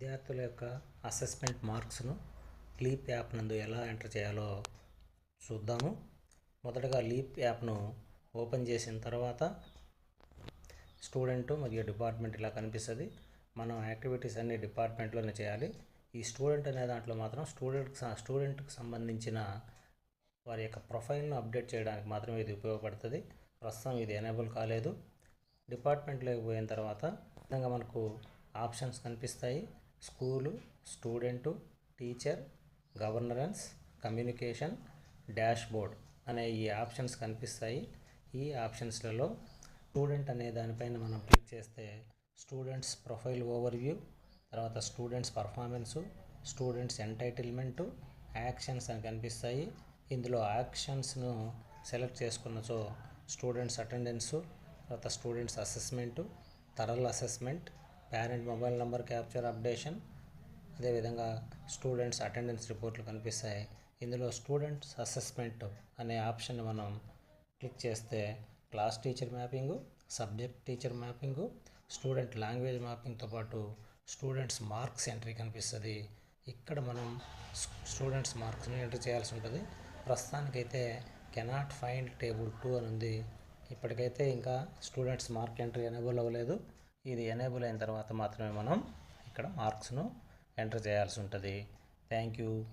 విద్యార్థుల యొక్క assessment మార్క్స్ను leap app నందు ఎలా ఎంటర్ చేయాలో చూద్దాము. మొదటగా లీప్ యాప్ను ఓపెన్ చేసిన తర్వాత స్టూడెంట్ మరియు డిపార్ట్మెంట్ ఇలా కనిపిస్తుంది. మనం యాక్టివిటీస్ అన్ని డిపార్ట్మెంట్లోనే చేయాలి. ఈ స్టూడెంట్ అనే దాంట్లో మాత్రం స్టూడెంట్కి స్టూడెంట్కి సంబంధించిన వారి యొక్క ప్రొఫైల్ను అప్డేట్ చేయడానికి మాత్రమే ఇది ఉపయోగపడుతుంది. ప్రస్తుతం ఇది ఎనేబుల్ కాలేదు. డిపార్ట్మెంట్లోకి పోయిన తర్వాత విధంగా మనకు ఆప్షన్స్ కనిపిస్తాయి. School student teacher governance communication dashboard అనే ఈ ఆప్షన్స్ కనిపిస్తాయి. ఈ ఆప్షన్స్లలో స్టూడెంట్ అనే దానిపైన మనం క్లిక్ చేస్తే స్టూడెంట్స్ ప్రొఫైల్ ఓవర్వ్యూ తర్వాత students performance students entitlement actions అని కనిపిస్తాయి. ఇందులో యాక్షన్స్ను సెలెక్ట్ చేసుకున్నచో స్టూడెంట్స్ అటెండెన్సు తర్వాత students assessment థరల్ assessment parent mobile number capture updation అదేవిధంగా స్టూడెంట్స్ అటెండెన్స్ రిపోర్ట్లు కనిపిస్తాయి. ఇందులో స్టూడెంట్స్ అసెస్మెంట్ అనే ఆప్షన్ మనం క్లిక్ చేస్తే class teacher mapping subject teacher mapping student language మ్యాపింగ్తో పాటు స్టూడెంట్స్ మార్క్స్ ఎంట్రీ కనిపిస్తుంది. ఇక్కడ మనం స్టూడెంట్స్ మార్క్స్ని ఎంటర్ చేయాల్సి ఉంటుంది. ప్రస్తుతానికైతే కెనాట్ ఫైండ్ టేబుల్ టూ అని ఉంది. ఇప్పటికైతే ఇంకా స్టూడెంట్స్ మార్క్ ఎంట్రీ ఎనేబుల్ అవ్వలేదు. ఇది ఎనేబుల్ అయిన తర్వాత మాత్రమే మనం ఇక్కడ మార్క్స్ను ఎంటర్ చేయాల్సి ఉంటుంది. Thank you.